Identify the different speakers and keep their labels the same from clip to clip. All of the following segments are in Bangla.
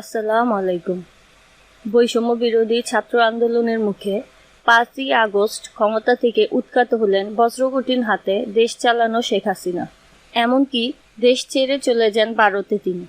Speaker 1: আসসালামু আলাইকুম। বৈষম্য বিরোধী ছাত্র আন্দোলনের মুখে পাঁচই আগস্ট ক্ষমতা থেকে উৎখাত হলেন বজ্রকঠিন হাতে দেশ চালানো শেখ হাসিনা। এমনকি দেশ ছেড়ে চলে যান ভারতে তিনি।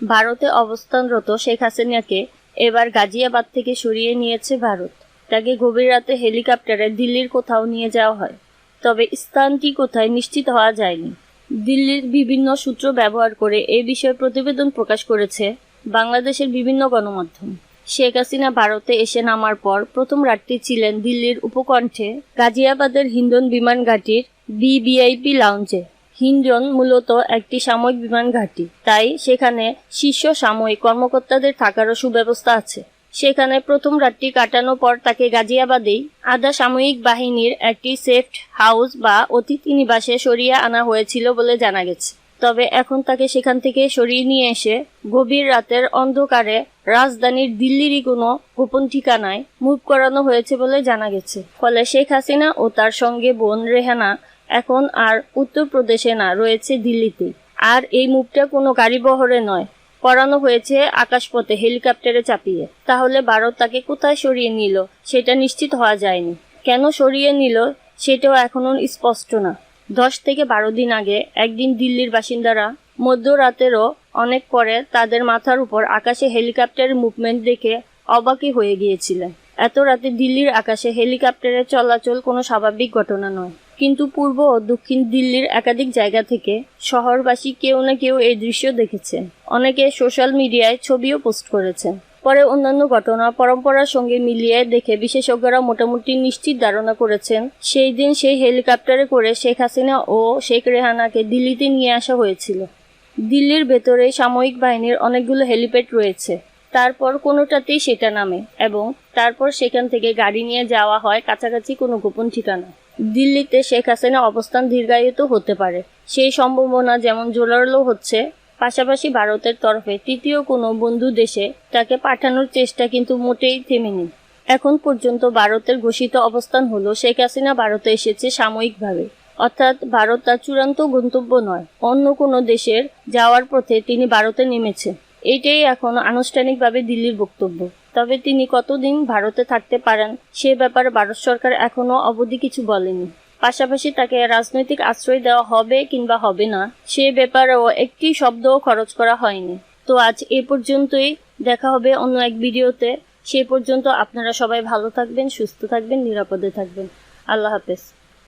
Speaker 1: ভারতে অবস্থানরত শেখ হাসিনাকে এবার গাজিয়াবাদ থেকে সরিয়ে নিয়েছে ভারত। তাকে গভীর রাতে হেলিকপ্টারে দিল্লির কোথাও নিয়ে যাওয়া হয়। তবে স্থানটি কোথায় নিশ্চিত হওয়া যায়নি। দিল্লির বিভিন্ন সূত্র ব্যবহার করে এ বিষয়ে প্রতিবেদন প্রকাশ করেছে বাংলাদেশের বিভিন্ন গণমাধ্যম। শেখ হাসিনা ভারতে এসে নামার পর প্রথম রাতটি ছিলেন দিল্লির উপকণ্ঠে গাজিয়াবাদের হিন্দন বিমান ঘাঁটির বিবিআইপি লাউঞ্জে। হিন্ডন মূলত একটি সাময়িক বিমান ঘাঁটি, তাই সেখানে শীর্ষ সাময়িক কর্মকর্তাদের থাকারও সুব্যবস্থা আছে। সেখানে প্রথম রাতটি কাটানোর পর তাকে গাজিয়াবাদেই আধা সাময়িক বাহিনীর একটি সেফট হাউস বা অতিথি নিবাসে সরিয়ে আনা হয়েছিল বলে জানা গেছে। তবে এখন তাকে সেখান থেকে সরিয়ে নিয়ে এসে গভীর রাতের অন্ধকারে রাজধানীর দিল্লিরই কোনো গোপন ঠিকানায় মুভ করানো হয়েছে বলে জানা গেছে। ফলে শেখ হাসিনা ও তার সঙ্গে বোন রেহানা এখন আর উত্তরপ্রদেশে না, রয়েছে দিল্লিতে। আর এই মুভটা কোনো গাড়ি বহরে নয়, করানো হয়েছে আকাশপথে হেলিকপ্টারে চাপিয়ে। তাহলে ভারত তাকে কোথায় সরিয়ে নিল, সেটা নিশ্চিত হওয়া যায়নি। কেন সরিয়ে নিল, সেটাও এখনও স্পষ্ট না। দশ থেকে বারো দিন আগে একদিন দিল্লির বাসিন্দারা মধ্যরাতেরও অনেক পরে তাদের মাথার উপর আকাশে হেলিকপ্টারের মুভমেন্ট দেখে অবাকই হয়ে গিয়েছিলেন। এত রাতে দিল্লির আকাশে হেলিকপ্টারের চলাচল কোনো স্বাভাবিক ঘটনা নয়। কিন্তু পূর্ব ও দক্ষিণ দিল্লির একাধিক জায়গা থেকে শহরবাসী কেউ না কেউ এই দৃশ্য দেখেছেন। অনেকে সোশ্যাল মিডিয়ায় ছবিও পোস্ট করেছেন। পরে অন্যান্য ঘটনা পরম্পরার সঙ্গে মিলিয়ে দেখে বিশেষজ্ঞরা মোটামুটি নিশ্চিত ধারণা করেছেন। সেই দিন সেই হেলিকপ্টারে করে শেখ হাসিনা ও শেখ রেহানাকে দিল্লিতে নিয়ে আসা হয়েছিল। দিল্লির ভেতরে সামরিক বাহিনীর অনেকগুলো হেলিপ্যাড রয়েছে। তারপর কোনোটাতেই সেটা নামে এবং তারপর সেখান থেকে গাড়ি নিয়ে যাওয়া হয় কাছাকাছি কোনো গোপন ঠিকানা। দিল্লিতে শেখ হাসিনা অবস্থান দীর্ঘায়িত হতে পারে। সেই সম্ভাবনা যেমন জোরালো হচ্ছে পাশাপাশি ভারতের তরফে তৃতীয় কোনো বন্ধু দেশে তাকে পাঠানোর চেষ্টা কিন্তু মোটেই থেমেনি। এখন পর্যন্ত ভারতের ঘোষিত অবস্থান হলো শেখ হাসিনা ভারতে এসেছে সাময়িকভাবে। অর্থাৎ ভারত তার চূড়ান্ত গন্তব্য নয়, অন্য কোনো দেশের যাওয়ার পথে তিনি ভারতে নেমেছেন এটাই এখন আনুষ্ঠানিকভাবে দিল্লির বক্তব্য। তবে তিনি কতদিন ভারতে থাকতে পারেন সে ব্যাপারে ভারত সরকার এখনও অবধি কিছু বলেনি। পাশাপাশি তাকে রাজনৈতিক আশ্রয় দেওয়া হবে কিংবা হবে না, সে ব্যাপারেও একটি শব্দও খরচ করা হয়নি। তো আজ এ পর্যন্তই, দেখা হবে অন্য এক ভিডিওতে। সে পর্যন্ত আপনারা সবাই ভালো থাকবেন, সুস্থ থাকবেন, নিরাপদে থাকবেন। আল্লাহ হাফেজ।